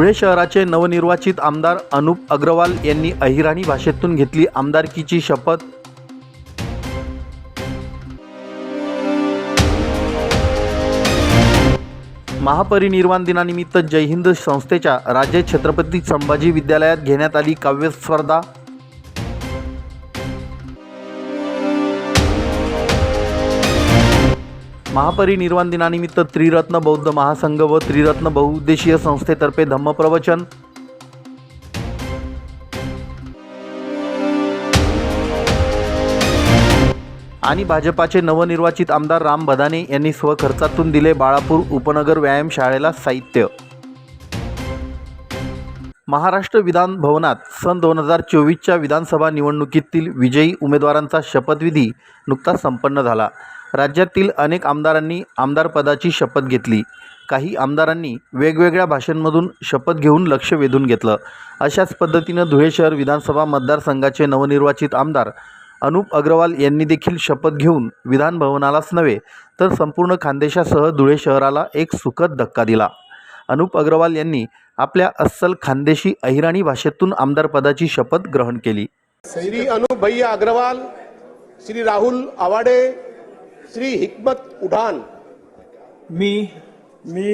धुळे शहराचे नवनिर्वाचित आमदार अनुप अग्रवाल यांनी अहिराणी भाषेतून घेतली आमदारकीची शपथ. महापरिनिर्वाण दिनानिमित्त जय हिंद संस्थेच्या राज्य छत्रपती संभाजी विद्यालयात घेण्यात आली काव्य महापरिनिर्वाण दिनानिमित्त त्रिरत्न बौद्ध महासंघ व त्रिरत्न बहुउद्देशीय संस्थेतर्फे धम्मप्रवचन आणि भाजपाचे नवनिर्वाचित आमदार राम बदाने यांनी स्वखर्चातून दिले बाळापूर उपनगर व्यायामशाळेला साहित्य. महाराष्ट्र विधान भवनात सन दोन हजार चोवीसच्या विधानसभा निवडणुकीतील विजयी उमेदवारांचा शपथविधी नुकताच संपन्न झाला. राज्यातील अनेक आमदारांनी आमदारपदाची शपथ घेतली. काही आमदारांनी वेगवेगळ्या भाषांमधून शपथ घेऊन लक्ष वेधून घेतलं. अशाच पद्धतीनं धुळे शहर विधानसभा मतदारसंघाचे नवनिर्वाचित आमदार अनुप अग्रवाल यांनी देखील शपथ घेऊन विधानभवनालाच नव्हे तर संपूर्ण खानदेशासह धुळे शहराला एक सुखद धक्का दिला. अनुप अग्रवाल यांनी आपल्या अस्सल खानदेशी अहिराणी भाषेतून आमदारपदाची शपथ ग्रहण केली. श्री अनुप भैया अग्रवाल श्री राहुल आवाडे श्री हिकमत उठान मी मी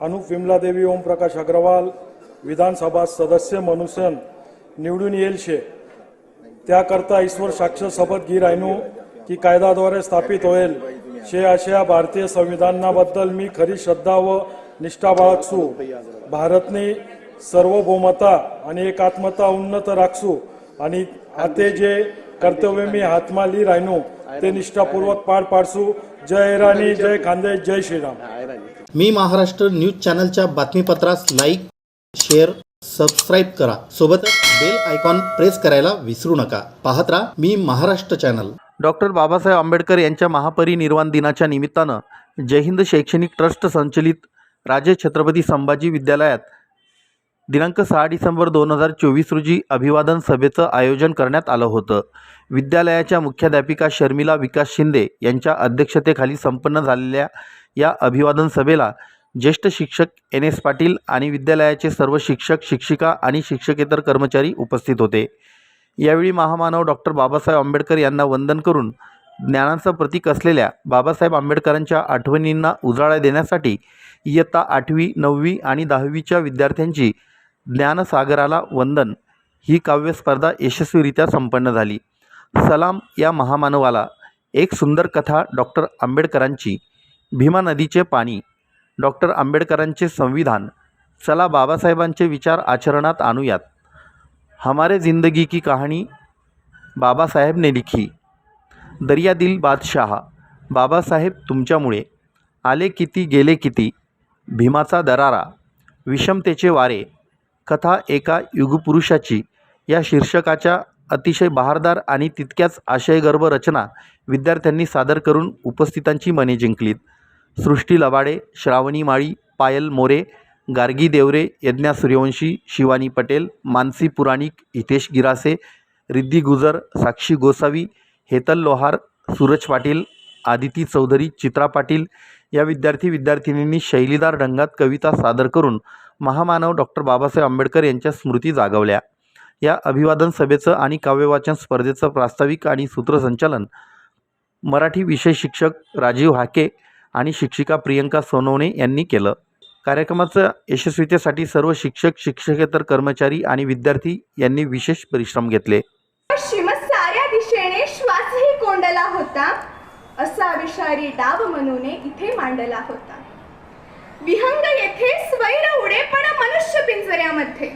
अनुप विमलादेवी ओमप्रकाश अग्रवाल विधानसभा सदस्य मनुसन निवडून येईल शे. त्याकरता ईश्वर साक्ष शपथ घी रायनो की कायद्याद्वारे स्थापित होईल. शे अशा भारतीय संविधानाबद्दल मी खरी श्रद्धा व निष्ठा बाळगसू भारतने सार्वभौमता आणि एकात्मता उन्नत राखसू आणि आते जे कर्तव्य मी हातमा ली ते निष्ठापूर्वक पार पाडसू. जय राणी जय खानदेश जय श्रीराम. मी महाराष्ट्र न्यूज चॅनलच्या बातमीपत्रास लाईक शेअर सबस्क्राईब करा. सोबतच बेल आयकॉन प्रेस करायला विसरू नका. पाहत राहा मी महाराष्ट्र चॅनल. डॉक्टर बाबासाहेब आंबेडकर यांच्या महापरिनिर्वाण दिनाच्या निमित्तानं जय हिंद शैक्षणिक ट्रस्ट संचलित राजे छत्रपती संभाजी विद्यालयात दिनांक सहा डिसेंबर दोन हजार चोवीस रोजी अभिवादन सभेचं आयोजन करण्यात आलं होतं. विद्यालयाच्या मुख्याध्यापिका शर्मिला विकास शिंदे यांच्या अध्यक्षतेखाली संपन्न झालेल्या या अभिवादन सभेला ज्येष्ठ शिक्षक एन एस पाटील आणि विद्यालयाचे सर्व शिक्षक शिक्षिका आणि शिक्षकेतर कर्मचारी उपस्थित होते. यावेळी महामानव डॉक्टर बाबासाहेब आंबेडकर यांना वंदन करून ज्ञानाचं प्रतीक असलेल्या बाबासाहेब आंबेडकरांच्या आठवणींना उजाळा देण्यासाठी इयत्ता आठवी नववी आणि दहावीच्या विद्यार्थ्यांची ज्ञानसागराला वंदन. ही काव्यस्पर्धा यशस्वीरित्या संपन्न झाली. सलाम या महामानवाला एक सुंदर कथा डॉक्टर आंबेडकरांची. भीमा नदीचे पाणी डॉक्टर आंबेडकरांचे संविधान. चला बाबासाहेबांचे विचार आचरणात आणूयात. हमारे जिंदगी की कहाणी बाबासाहेब ने लिखी. दर्यादिल बादशाह बाबासाहेब तुमच्यामुळे. आले किती गेले किती? भीमाचा दरारा. विषमतेचे वारे. कथा एका युगपुरुषाची. या शीर्षकाच्या अतिशय बहारदार आणि तितक्याच आशयगर्भ रचना विद्यार्थ्यांनी सादर करून उपस्थितांची मने जिंकलीत. सृष्टी लबाडे श्रावणी माळी पायल मोरे गार्गी देवरे यज्ञा सूर्यवंशी शिवानी पटेल मानसी पुराणिक हितेश गिरासे रिद्धी गुजर साक्षी गोसावी हेतल लोहार सूरज पाटील आदिती चौधरी चित्रा पाटील या विद्यार्थी विद्यार्थिनींनी शैलीदार ढंगात कविता सादर करून महामानव डॉक्टर बाबासाहेब आंबेडकर यांच्या स्मृती जागवल्या. या अभिवादन सभेचं आणि काव्यवाचन स्पर्धेचं प्रास्ताविक आणि सूत्रसंचालन मराठी विषय शिक्षक राजीव हाके आणि शिक्षिका प्रियंका सोनवणे यांनी केलं. कार्यक्रमाचं यशस्वीतेसाठी सर्व शिक्षक शिक्षकेतर कर्मचारी आणि विद्यार्थी यांनी विशेष परिश्रम घेतले. पश्चिम साऱ्या दिशेने श्वासही कोंडला होता. असा विषारी डाव म्हणून इथे मांडला होता. विहंग येथे स्वैर उडे पण मनुष्य पिंजऱ्यामध्ये.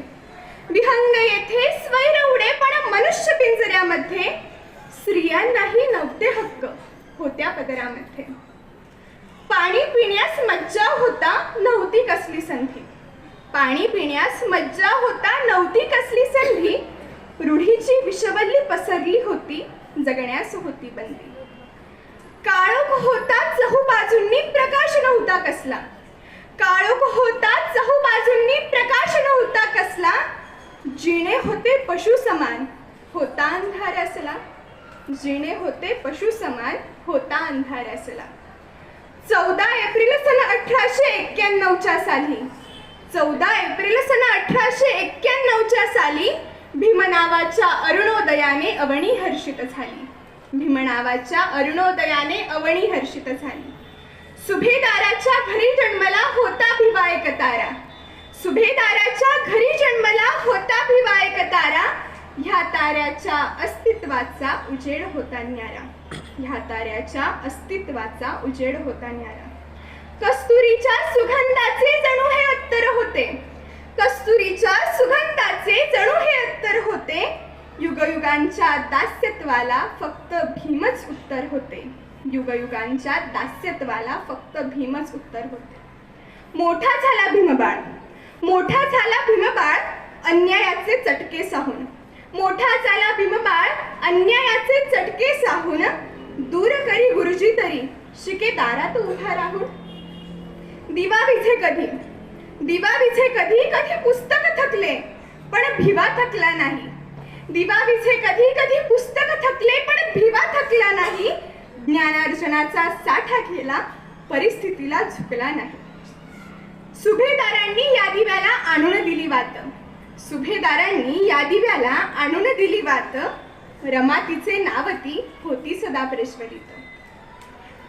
विहंग येथे स्वैर उडे पण मनुष्य पिंजऱ्यामध्ये. स्त्रियांनाही नव्हते हक्क होत्या पदरामध्ये. पाणी पिण्यास मज्जा होता नव्हती कसली संधी. पाणी पिण्यास मज्जा होता नव्हती कसली संधी. रूढीची विषवल्ली पसरली होती जगण्यास होती बंदी. काळोख होता चहू बाजूंनी प्रकाश नव्हता कसला. काळोख होता चहू बाजूंनी प्रकाश नव्हता कसला. जिणे होते पशु समान होता अंधार असला. जिणे होते पशु समान होता अंधार असला. चौदा एप्रिल सन अठराशे एक्क्याण्णवच्या साली चौदा एप्रिल सन अठराशे एक्क्याण्णवच्या साली भीमनावाच्या अरुणोदयाने अवणी हर्षित झाली. भीमनावाच्या अरुणोदयाने अवणी हर्षित झाली. सुभेदाराच्या घरी जन्मला होता भिवा एक तारा. सुभेदाराच्या घरी जन्मला होता भिवा एक तारा. ह्या ताऱ्याच्या अस्तित्वाचा उजेड होता न्यारा. ह्या ताऱ्याच्या अस्तित्वाचा उजेड होता न्यारा. कस्तुरीच्या सुगंधाचे जणू हे उत्तर होते. कस्तुरीच्या सुगंधाचे जणू हे उत्तर होते. युगयुगांच्या दास्यत्वाला फक्त भीमच उत्तर होते. युगयुगांच्या दास्यत्वाला फक्त भीमच उत्तर होते. मोठा झाला भीमबाळ मोठा झाला भीमबाळ अन्यायाचे चटके साहून. मोठा झाला भीमबाळ अन्यायाचे चटके साहून. दूर करी गुरुजी तरी शिके दारात उभा राहून. दिवा विझे कधी? दिवा विझे कधी? कधी पुस्तक थकले पण भिवा थकला नाही. दिवा विझे कधी? कधी पुस्तक थकले पण भिवा थकला ज्ञानार्जनाचा साठा केला परिस्थितीला झुकला नाही. सुभेदारांनी या दिव्याला आणून दिली वात. सुभेदारांनी या दिव्याला आणून दिली वात. रमातीचे नावती होती सदा प्रश्वरित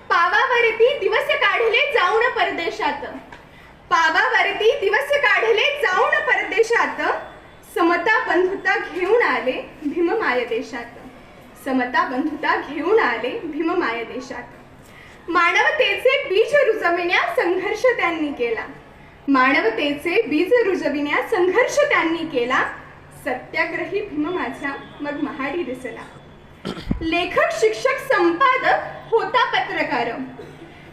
पावावरती दिवस काढले जाऊन परदेशात. पावावरती दिवस काढले जाऊन परदेशात. समता बंधुता घेऊन आले भीममाय देशात. समता बंधुता घेऊन आले भीममाय देशात. मानवतेचे बीज रुजविण्या संघर्ष त्यांनी केला. मानवतेचे बीज रुजविण्या संघर्ष त्यांनी केला. सत्याग्रही भीम माझा मग महाडी दिसला. लेखक शिक्षक संपादक होता पत्रकार.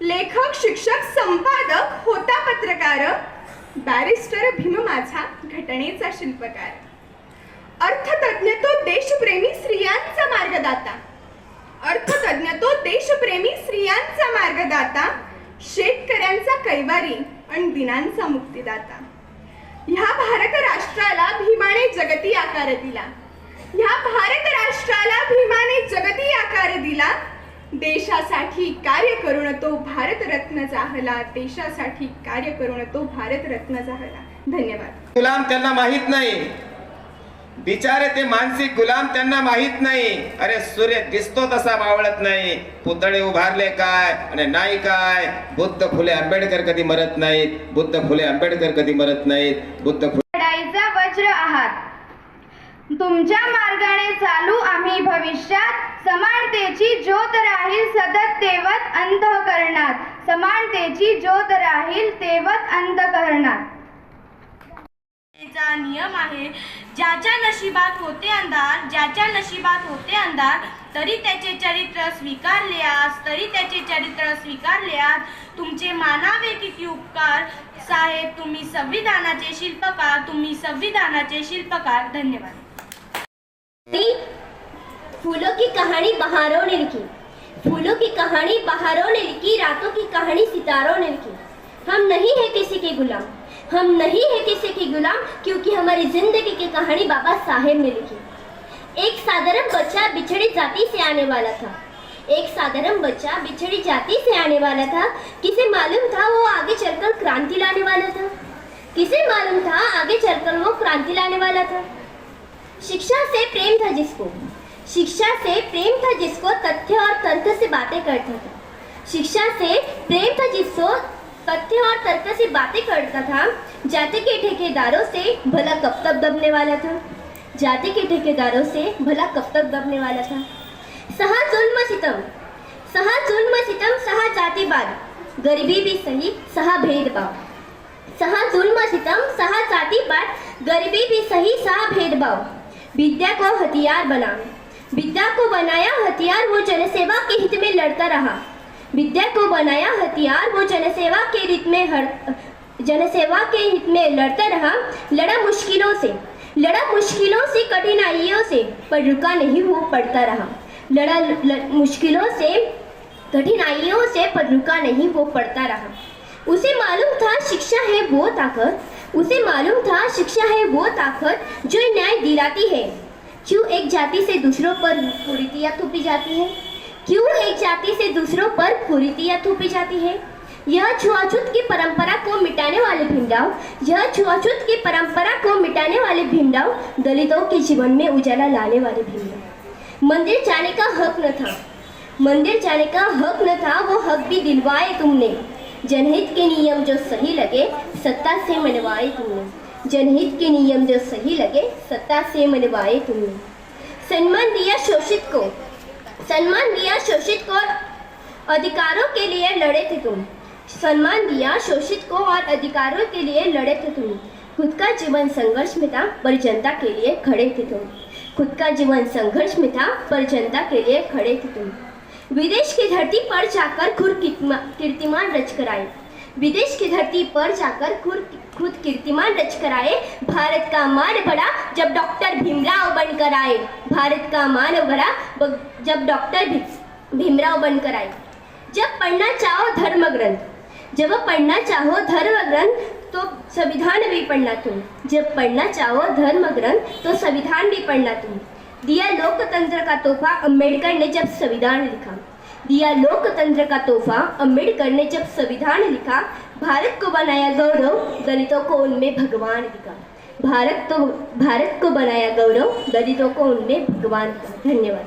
लेखक शिक्षक संपादक होता पत्रकार. बॅरिस्टर भीम माझा घटनेचा शिल्पकार. अर्थतज्ञ तो देशप्रेमी स्त्रियांचा मार्गदाता. अर्थतज्ञ तो देशप्रेमी स्त्रियांचा मार्गदाता शेतकऱ्यांचा कैवारी आणि दिनांचा मुक्तीदाता. ह्या भारत राष्ट्राला भीमाने जगती आकार दिला. ह्या भारत राष्ट्राला भीमाने जगती आकार दिला. देशासाठी कार्य करून तो भारतरत्न जाहला देशासाठी कार्य करून तो भारतरत्न जाहला धन्यवाद. गुलाम त्यांना माहीत नाही. बिचारे ते मानसिक गुलाम त्यांना माहीत नाही. अरे सूर्य दिसतो तसा मावळत नाही. पुतळे उभारले काय? आणि नाही काय? बुद्ध फुले आंबेडकर कधी मरत नाहीत? बुद्ध फुले आंबेडकर कधी मरत नाहीत? बुद्ध फुले वज्र आहात तुमच्या मार्गाने चालू आम्ही भविष्यात समानतेची ज्योत राहील सतत तेवत अंतःकरणात समानतेची ज्योत राहील तेवत अंतःकरणात चा नियम आहे ज्याच्या नशिबात होते अंधार ज्याच्या नशिबात होते अंधार तरी त्याचे चरित्र स्वीकारल्यास तरी त्याचे चरित्र स्वीकारल्यास तुमचे मानावे किती उपकार. साहेब तुम्ही संविधानाचे शिल्पकार तुम्ही संविधानाचे शिल्पकार. धन्यवाद. ती फूलों की कहानी बहारों ने लिखी. फूलों की कहानी बहारों ने लिखी रातों की कहानी सितारों ने लिखी. हम नहीं है किसी के गुलाम. हम नहीं है किसी के गुलाम क्योंकि हमारी जिंदगी की कहानी बाबा साहेब ने लिखी। एक साधारण बच्चा बिछड़ी जाति से आने वाला था। एक साधारण बच्चा बिछड़ी जाति से आने वाला था। किसे मालूम था वो आगे चलकर क्रांति लाने वाला था? किसे मालूम था आगे चलकर वो क्रांति लाने वाला था? शिक्षा से प्रेम था जिसको। शिक्षा से प्रेम था जिसको तथ्य और तर्क से बातें करता था। शिक्षा से प्रेम था जिसको तथ्य और तर्क से बातें करता था। जाति के ठेकेदारों से भला कब तक दबने वाला था? जाति के ठेकेदारों से भला कब तक दबने वाला था? सहा जुल्म सितम सहा जुल्म सितम सहा जातिवाद। गरीबी भी सही सहा भेदभाव। सहा जुल्म सितम सहा जातिवाद। गरीबी भी सही सहा भेदभाव। विद्या को हथियार बना। विद्या को बनाया हथियार वो जनसेवा के हित में लड़ता रहा। विद्या को बनाया हथियार वो जनसेवा के हित में हर जनसेवा के हित में लड़ता रहा लड़ा मुश्किलों से लड़ा मुश्किलों से कठिनाइयों से पर रुका नहीं वो पड़ता रहा। लड़ा ल, मुश्किलों से कठिनाइयों से पर रुका नहीं वो पड़ता रहा। उसे मालूम था शिक्षा है वो ताकत उसे मालूम था शिक्षा है वो ताकत जो न्याय दिलाती है। क्यों एक जाति से दूसरों पर कुरीतियाँ थोपी जाती है? क्यों एक जाति से दूसरों पर कुरीतियाँ थोपी जाती है? यह छुआछूत की परंपरा को मिटाने वाले भीमराव, यह छुआछूत की परंपरा को मिटाने वाले भीमराव दलितों के जीवन में उजाला लाने वाले भीमराव। मंदिर जाने का हक न था। मंदिर जाने का हक न था, वो हक भी दिलवाए तुमने। जनहित के नियम जो सही लगे, सत्ता से मनवाए तुमने। जनहित के नियम जो सही लगे, सत्ता से मनवाए तुमने। सम्मान दिया शोषित को सम्मान दिया शोषित को अधिकारों के लिए लड़े थे तुम। सम्मान दिया शोषित को और अधिकारों के लिए लड़े थे तुम। खुद का जीवन संघर्ष में था पर जनता के लिए खड़े थे तुम। खुद का जीवन संघर्ष में था पर जनता के लिए खड़े थे तुम। विदेश की धरती पर जाकर खुद कीर्तिमान रच कर आए। विदेश की धरती पर जाकर खुद कीर्तिमान रच कर आए। भारत का मान बड़ा जब डॉक्टर भीमराव बनकर आए। भारत का मान बड़ा जब डॉक्टर भीमराव बनकर आए। जब पढ़ना चाहो धर्म ग्रंथ जब पढ़ना चाहो धर्म ग्रंथ तो संविधान भी पढ़ना तुम। जब पढ़ना चाहो धर्म ग्रंथ तो संविधान भी पढ़ना तुम। दिया लोकतंत्र का तोहफा अंबेडकर ने जब संविधान लिखा। दिया लोकतंत्र का तोहफा अम्बेडकर ने जब संविधान लिखा भारत को बनाया गौरव दलितों को उनमें भगवान दिखा। भारत तो भारत को बनाया गौरव दलितों को उनमें भगवान दिखा। धन्यवाद।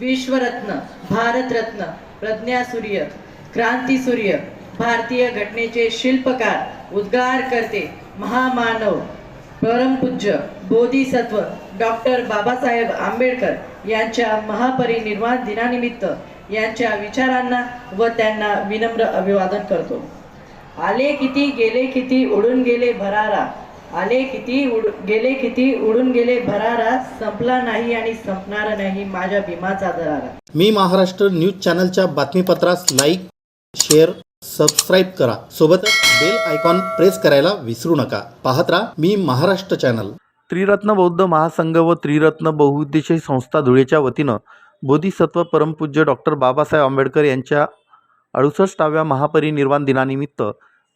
विश्वरत्न सूर्य प्रज्ञासूर्य क्रांतीसूर्य भारतीय घटनेचे शिल्पकार उद्गार करते महामानव परमपूज्य बोधिसत्व डॉक्टर बाबासाहेब आंबेडकर यांच्या महापरिनिर्वाण दिनानिमित्त यांच्या विचारांना व त्यांना विनम्र अभिवादन करतो. आले किती गेले किती उडून गेले भरारा. आले किती उड गेले किती उडून गेले भरारा. संपला नाही आणि संपणार नाही माझ्या भीमाचा दरारा. मी महाराष्ट्र न्यूज चॅनलच्या बातमीपत्रास लाईक शेअर सबस्क्राईब करा. सोबतच बेल आयकॉन प्रेस करायला विसरू नका. पाहत राहा मी महाराष्ट्र चॅनल. त्रिरत्न बौद्ध महासंघ व त्रिरत्न बहुउद्देशीय संस्था धुळेच्या वतीनं बोधिसत्व परमपूज्य डॉक्टर बाबासाहेब आंबेडकर यांच्या अडुसष्टाव्या महापरिनिर्वाण दिनानिमित्त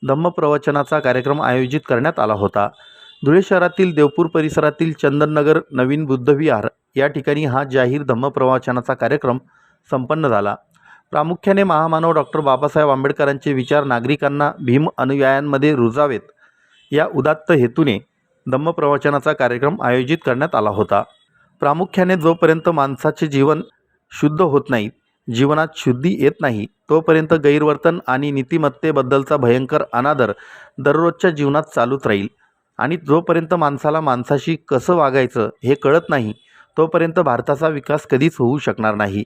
धम्मप्रवचनाचा कार्यक्रम आयोजित करण्यात आला होता. धुळे शहरातील देवपूर परिसरातील चंदननगर नवीन बुद्धविहार या ठिकाणी हा जाहीर धम्मप्रवचनाचा कार्यक्रम संपन्न झाला. प्रामुख्याने महामानव डॉक्टर बाबासाहेब आंबेडकरांचे विचार नागरिकांना भीम अनुयायांमध्ये रुजावेत. या उदात्त हेतूने धम्मप्रवचनाचा कार्यक्रम आयोजित करण्यात आला होता. प्रामुख्याने जोपर्यंत माणसाचे जीवन शुद्ध होत नाही जीवनात शुद्धी येत नाही तोपर्यंत गैरवर्तन आणि नीतिमत्तेबद्दलचा भयंकर अनादर दररोजच्या जीवनात चालूच राहील. आणि जोपर्यंत माणसाला माणसाशी कसं वागायचं हे कळत नाही तोपर्यंत भारताचा विकास कधीच होऊ शकणार नाही.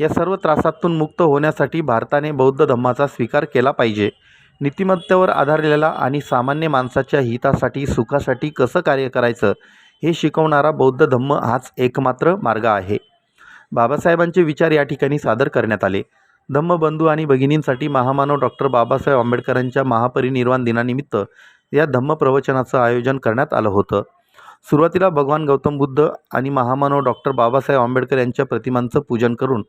या सर्व त्रासातून मुक्त होण्यासाठी भारताने बौद्ध धम्माचा स्वीकार केला पाहिजे. नीतिमत्तेवर आधारलेला आणि सामान्य माणसाच्या हितासाठी सुखासाठी कसं कार्य करायचं हे शिकवणारा बौद्ध धम्म हाच एकमात्र मार्ग आहे. बाबासाहेबांचे विचार या ठिकाणी सादर करण्यात आले. धम्मबंधू आणि भगिनींसाठी महामानव डॉक्टर बाबासाहेब आंबेडकरांच्या महापरिनिर्वाण दिनानिमित्त या धम्म प्रवचनाचं आयोजन करण्यात आलं होतं. सुरुवातीला भगवान गौतम बुद्ध आणि महामानव डॉक्टर बाबासाहेब आंबेडकर यांच्या प्रतिमांचं पूजन करून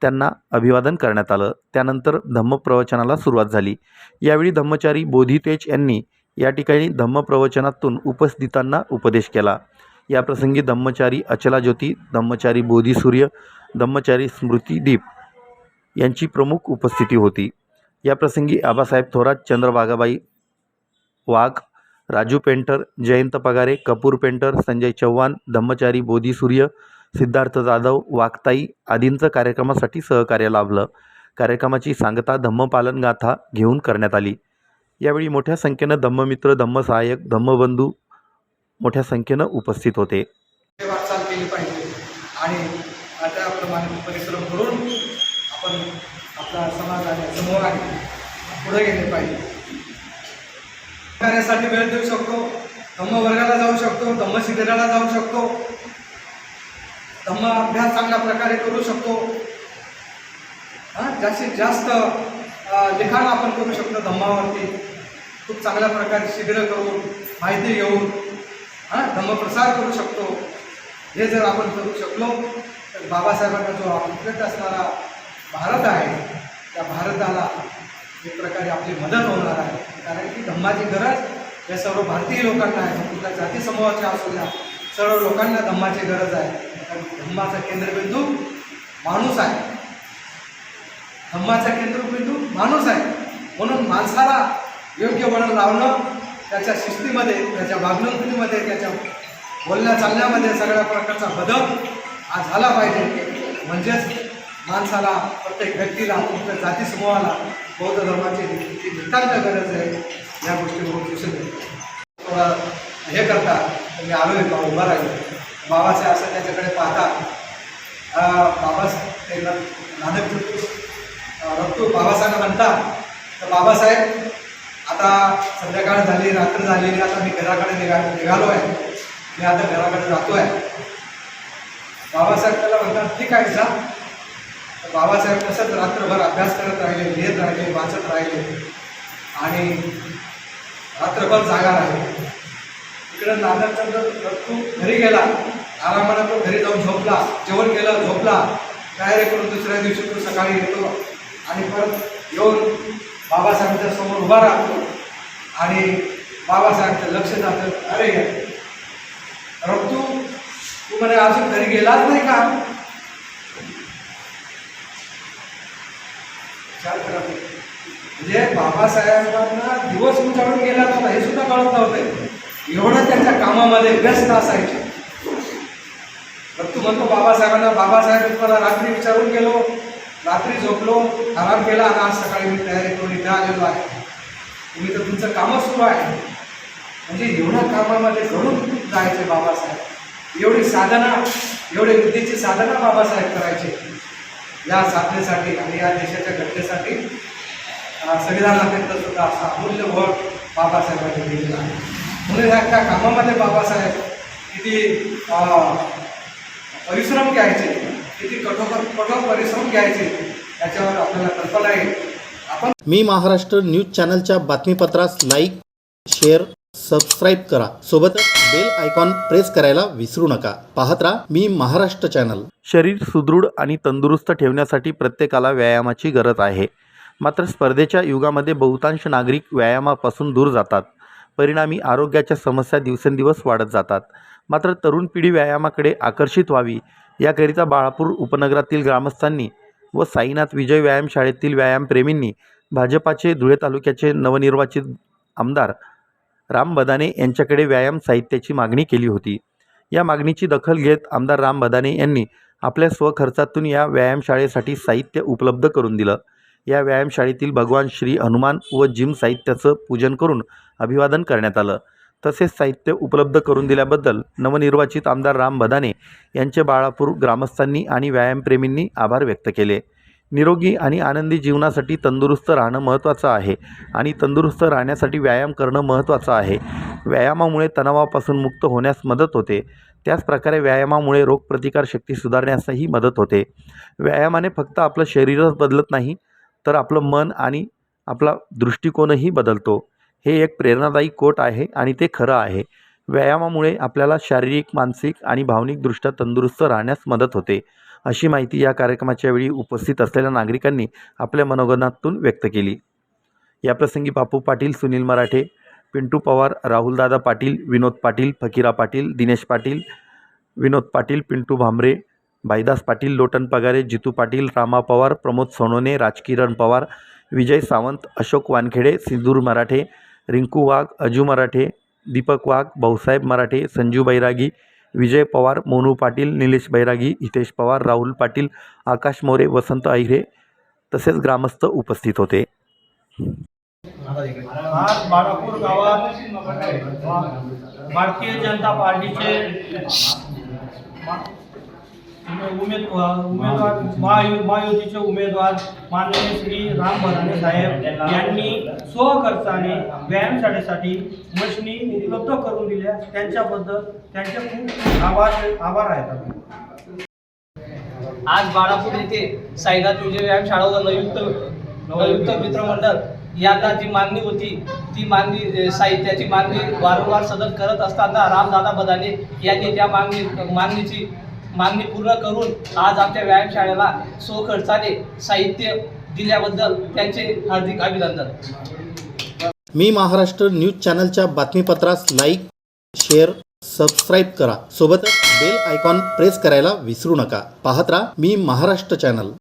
त्यांना अभिवादन करण्यात आलं. त्यानंतर धम्मप्रवचनाला सुरुवात झाली. यावेळी धम्मचारी बोधितेज यांनी या ठिकाणी धम्मप्रवचनातून उपस्थितांना उपदेश केला. याप्रसंगी धम्मचारी अचला ज्योती धम्मचारी बोधिसूर्य धम्मचारी स्मृतिदीप यांची प्रमुख उपस्थिती होती. याप्रसंगी आबासाहेब थोरात चंद्रबागाबाई वाघ राजू पेंटर जयंत पगारे कपूर पेंटर संजय चव्हाण धम्मचारी बोधिसूर्य सिद्धार्थ जाधव वाघताई आदींचं कार्यक्रमासाठी सहकार्य लाभलं. कार्यक्रमाची सांगता धम्मपालन गाथा घेऊन करण्यात आली. यावेळी मोठ्या संख्येनं धम्ममित्र धम्मसहाय्यक धम्मबंधू मोठ्या संख्येनं उपस्थित होते. वाटचाल केली पाहिजे. आणि त्याप्रमाणे परिश्रम करून आपण आपला समाज आणि समूहाने पुढे गेले पाहिजे. कार्यासाठी वेळ देऊ शकतो. धम्म वर्गाला जाऊ शकतो धम्म शिबिराला जाऊ शकतो. धम्म अभ्यास चांगल्या प्रकारे करू शकतो. हां जास्तीत जास्त लिखाण आपण करू शकतो धम्मावरती खूप चांगल्या प्रकारे शिबिरं करून माहिती घेऊन हां धम्मप्रसार करू शकतो. हे जर आपण करू शकलो तर बाबासाहेबांना जो आपल्याकडे असणारा भारत आहे त्या भारताला एक प्रकारे आपली मदत होणार आहे. कारण की धम्माची गरज या सर्व भारतीय लोकांना आहे. कुठल्या जाती समूहाच्या असू द्या सर्व लोकांना धम्माची गरज आहे. कारण धम्माचा केंद्रबिंदू माणूस आहे. धम्माचा केंद्रबिंदू माणूस आहे. म्हणून माणसाला योग्य वळण लावणं त्याच्या शिस्तीमध्ये त्याच्या वागणुकीमध्ये त्याच्या बोलण्या चालण्यामध्ये सगळ्या प्रकारचा बदल हा झाला पाहिजे. म्हणजेच माणसाला प्रत्येक व्यक्तीला प्रत्येक जाती समूहाला बौद्ध धर्माची जी नितांत गरज आहे या गोष्टीवर दिसून हे करता मी आलो आहे उभा राहिलो. बाबासाहेब असं त्याच्याकडे पाहतात. बाबासाहेब ते नानक रक्तू बाबासाहेब म्हणतात तर बाबासाहेब आता संध्याकाळ झाली रात्र झालेली आता मी घराकडे निघा निघालो आहे मी आता घराकडे जातो आहे बाबासाहेब त्याला म्हणतात ठीक आहे जा. तर बाबासाहेब तसंच रात्रभर अभ्यास करत राहिले लिहित राहिले वाचत राहिले. आणि रात्रभर जागा राहिले. इकडं नानकचंद्र रत्तू घरी गेला. आरामानं तो घरी जाऊन झोपला जेवण केलं झोपला. तयारी करून दुसऱ्या दिवशी तो सकाळी येतो आणि परत येऊन बाबासाहेबांच्या समोर उभा राहतो आणि बाबासाहेबचं लक्ष जातं अरे रत्तू तू म्हणे अजून घरी गेलाच नाही का? म्हणजे बाबासाहेबांना दिवस उजाडून गेला होता हे सुद्धा कळत नव्हते. एवढं त्यांच्या कामामध्ये व्यस्त असायचे. तर तू म्हणतो बाबासाहेबांना बाबासाहेब तुम्हाला रात्री विचारून गेलो रात्री झोपलो आराम केला आणि आज सकाळी मी तयारी करून इथे आलेलो आहे. तुम्ही तर तुमचं कामच सुरू आहे. म्हणजे एवढ्या कामामध्ये घडून जायचे बाबासाहेब. एवढी साधना एवढी बुद्धीची साधना बाबासाहेब करायचे. या साधनेसाठी आणि या देशाच्या घटनेसाठी संविधानापर्यंत सुद्धा असा अमूल्य भर बाबासाहेबांनी दिलेला आहे. म्हणून ह्या त्या कामामध्ये बाबासाहेब किती परिश्रम घ्यायचे. किती कठोर कठोर परिश्रम घ्यायचे याच्यावर आपल्याला कल्पना आहे. आपण मी महाराष्ट्र न्यूज चॅनलच्या बातमीपत्रास लाईक शेअर सबस्क्राईब करा. सोबतच बेल आयकॉन प्रेस करायला विसरू नका. पाहत राहा मी महाराष्ट्र चॅनल. शरीर सुदृढ आणि तंदुरुस्त ठेवण्यासाठी प्रत्येकाला व्यायामाची गरज आहे. मात्र स्पर्धेच्या युगामध्ये बहुतांश नागरिक व्यायामापासून दूर जातात. परिणामी आरोग्याच्या समस्या दिवसेंदिवस वाढत जातात. मात्र तरुण पिढी व्यायामाकडे आकर्षित व्हावी. याकरिता बाळापूर उपनगरातील ग्रामस्थांनी व साईनाथ विजय व्यायामशाळेतील व्यायामप्रेमींनी भाजपाचे धुळे तालुक्याचे नवनिर्वाचित आमदार राम बदाने यांच्याकडे व्यायाम साहित्याची मागणी केली होती. या मागणीची दखल घेत आमदार राम बदाने यांनी आपल्या स्वखर्चातून या व्यायामशाळेसाठी साहित्य उपलब्ध करून दिलं. या व्यायामशाळेतील भगवान श्री हनुमान व जिम साहित्याचं पूजन करून अभिवादन करण्यात आलं. तसेच साहित्य उपलब्ध करून दिल्याबद्दल नवनिर्वाचित आमदार राम भदाने यांचे बाळापूर ग्रामस्थांनी आणि व्यायामप्रेमींनी आभार व्यक्त केले. निरोगी आणि आनंदी जीवनासाठी तंदुरुस्त राहणं महत्त्वाचं आहे आणि तंदुरुस्त राहण्यासाठी व्यायाम करणं महत्त्वाचं आहे. व्यायामामुळे तणावापासून मुक्त होण्यास मदत होते. त्याचप्रकारे व्यायामामुळे रोगप्रतिकारशक्ती सुधारण्यासही मदत होते. व्यायामाने फक्त आपलं शरीरच बदलत नाही तर आपलं मन आणि आपला दृष्टिकोनही बदलतो. हे एक प्रेरणादायी कोट आहे आणि ते खरं आहे. व्यायामामुळे आपल्याला शारीरिक मानसिक आणि भावनिकदृष्ट्या तंदुरुस्त राहण्यास मदत होते. अशी माहिती या कार्यक्रमाच्या वेळी उपस्थित असलेल्या नागरिकांनी आपल्या मनोगतातून व्यक्त केली. याप्रसंगी बापू पाटील सुनील मराठे पिंटू पवार राहुलदादा पाटील विनोद पाटील फकीरा पाटील दिनेश पाटील विनोद पाटील पिंटू भांबरे भाईदास पाटील लोटन पगारे जितू पाटील रामा पवार प्रमोद सोनोने राजकिरण पवार विजय सावंत अशोक वानखेडे सिंदूर मराठे रिंकू वाघ अजू मराठे दीपक वाघ भाऊसाहेब मराठे संजू बैरागी विजय पवार मोनू पाटील निलेश बैरागी हितेश पवार राहुल पाटील आकाश मोरे वसंत अहिरे तसेच ग्रामस्थ उपस्थित होते. आज बाळापूर गावात भारतीय जनता पार्टीचे उमेदवार उमेदवार महायु महायुतीचे उमेदवार माननीय श्री राम भराणे साहेब यांनी स्वखर्चाने व्यायामशाळेसाठी मशिनी उपलब्ध करून दिल्या त्यांच्याबद्दल त्यांचे खूप आभार आभार आहेत. आज बाळापूर येथे साईनाथ विजय व्यायामशाळा व नवयुक्त नवयुक्त मित्रमंडळ यांना जी मागणी होती ती मागणी साहित्याची मागणी वारंवार सतत करत असताना रामदादा बदाने यांनी त्या मागणी मागणीची मागणी पूर्ण करून आज आमच्या व्यायामशाळेला स्वखर्चाने साहित्य दिल्याबद्दल त्यांचे हार्दिक अभिनंदन. मी महाराष्ट्र न्यूज चॅनलच्या बातमीपत्रास लाईक शेअर सबस्क्राईब करा. सोबतच बेल आयकॉन प्रेस करायला विसरू नका. पाहत राहा मी महाराष्ट्र चॅनल.